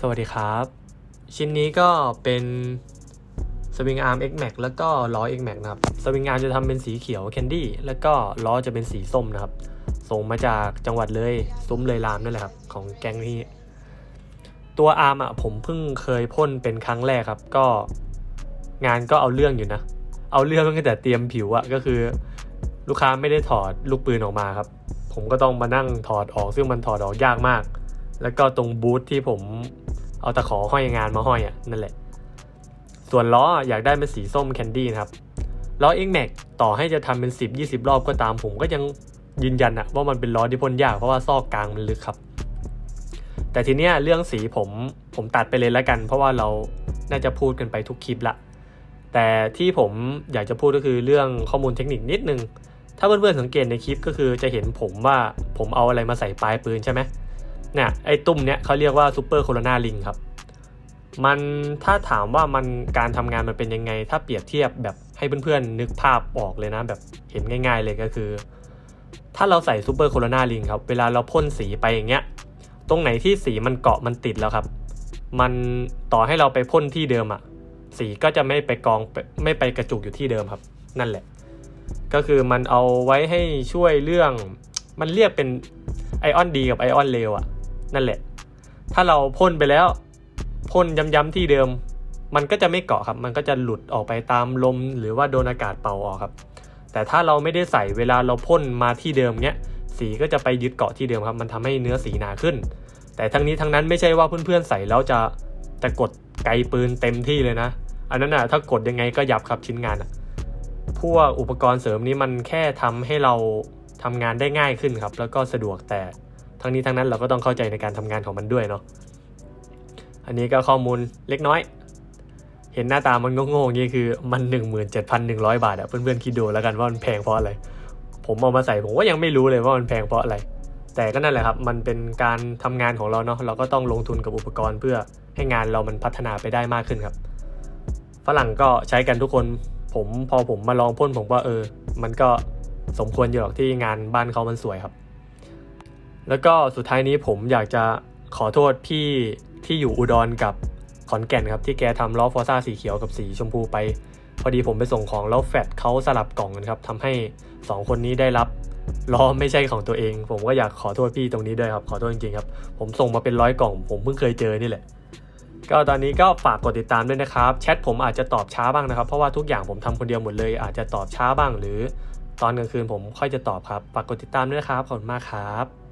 สวัสดีครับ ชิ้นนี้ก็เป็นสวิงอาร์ม X Max แล้วก็ล้อ X Max นะครับ สวิงอาร์มจะทำเป็นสีเขียวแคนดี้แล้วก็ล้อจะเป็นสีส้มนะครับ ส่งมาจากจังหวัดเลยซุ้มเลยรามนั่นแหละครับ ของแก๊งนี้ ตัวอาร์มอะผมเพิ่งเคยพ่นเป็นครั้งแรกครับ ก็งานก็เอาเรื่องอยู่นะ เอาเรื่องตั้งแต่เตรียมผิวอะก็คือ ลูกค้าไม่ได้ถอดลูกปืนออกมาครับ ผมก็ต้องมานั่งถอดออกซึ่งมันถอดออกยากมาก แล้วก็ตรงบูธที่ผมเอาตะขอห้อยงานมาห้อยอะนั่นแหละ ส่วนล้ออยากได้เป็นสีส้มแคนดี้นะครับล้อ X Max ต่อให้จะทำเป็น 10 20 รอบก็ตามผมก็ยังยืนยันอะว่ามันเป็นล้อที่พ่นยากเพราะว่าซอกกลางมันลึกครับ แต่ทีเนี้ยเรื่องสีผมผมตัดไปเลยแล้วกัน เพราะว่าเราน่าจะพูดกันไปทุกคลิปละแต่ที่ผมอยากจะพูดก็คือเรื่องข้อมูลเทคนิคนิดนึง ถ้าเพื่อนๆสังเกตในคลิปก็คือจะเห็นผมว่าผมเอาอะไรมาใส่ปลายปืนใช่ไหม เนี่ยไอ้ตุ้มเนี้ยเขาเรียกว่าซูเปอร์โคโรนาลิงครับมันถ้าถามว่ามันการทำงานมันเป็นยังไง ถ้าเปรียบเทียบแบบให้เพื่อนๆนึกภาพออกเลยนะ แบบเห็นง่าย ๆ เลยก็คือ ถ้าเราใส่ซูเปอร์โคโรนาลิงครับ เวลาเราพ่นสีไปอย่างเงี้ย ตรงไหนที่สีมันเกาะมันติดแล้วครับ มันต่อให้เราไปพ่นที่เดิมอะสีก็จะไม่ไปกองไม่ไปกระจุกอยู่ที่เดิมครับ นั่นแหละ ก็คือมันเอาไว้ให้ช่วยเรื่อง มันเรียกเป็นไอออนดีกับไอออนเลวอะ นั่นแหละ ถ้าเราพ่นไปแล้วพ่นย้ำๆที่เดิม มันก็จะไม่เกาะครับ มันก็จะหลุดออกไปตามลมหรือว่าโดนอากาศเป่าออกครับ แต่ถ้าเราไม่ได้ใส่เวลาเราพ่นมาที่เดิมเนี้ยสีก็จะไปยึดเกาะที่เดิมครับ มันทำให้เนื้อสีหนาขึ้น แต่ทั้งนี้ทั้งนั้นไม่ใช่ว่าเพื่อนๆใส่แล้วจะจะกดไกลปืนเต็มที่เลยนะ อันนั้นอะถ้ากดยังไงก็ยับครับชิ้นงานอะพวกอุปกรณ์เสริมนี้มันแค่ทำให้เราทำงานได้ง่ายขึ้นครับ แล้วก็สะดวกแต่ ทั้งนี้ทั้งนั้นเราก็ต้องเข้าใจในการทำงานของมันด้วยเนาะอันนี้ก็ข้อมูลเล็กน้อย เห็นหน้าตามันโง่ๆอย่างนี้คือมัน 17,100 บาทอะเพื่อนๆคิดดูแล้วกันว่ามันแพงเพราะอะไรผมเอามาใส่ผมก็ยังไม่รู้เลยว่ามันแพงเพราะอะไร แต่ก็นั่นแหละครับ มันเป็นการทำงานของเราเนาะเราก็ต้องลงทุนกับอุปกรณ์เพื่อให้งานเรามันพัฒนาไปได้มากขึ้นครับฝรั่งก็ใช้กันทุกคนผมพอผมมาลองพ่นผมว่าเออ มันก็สมควรอยู่หรอกที่งานบ้านเขามันสวยครับ แล้วก็สุดท้ายนี้ผมอยากจะขอโทษพี่ที่อยู่อุดรกับขอนแก่นครับ ที่แกทำล้อฟอร์ซ่าสีเขียวกับสีชมพูไป พอดีผมไปส่งของแล้วแฟดเขาสลับกล่องกันครับทำให้สองคนนี้ได้รับล้อไม่ใช่ของตัวเอง ผมก็อยากขอโทษพี่ตรงนี้ด้วยครับ ขอโทษจริงๆครับ ผมส่งมาเป็นร้อยกล่อง ผมเพิ่งเคยเจอนี่แหละ ก็ตอนนี้ก็ฝากกดติดตามด้วยนะครับ แชทผมอาจจะตอบช้าบ้างนะครับ เพราะว่าทุกอย่างผมทำคนเดียวหมดเลย อาจจะตอบช้าบ้างหรือ ตอนกลางคืนผมค่อยจะตอบครับ ฝากกดติดตามด้วยครับ ขอบคุณมากครับ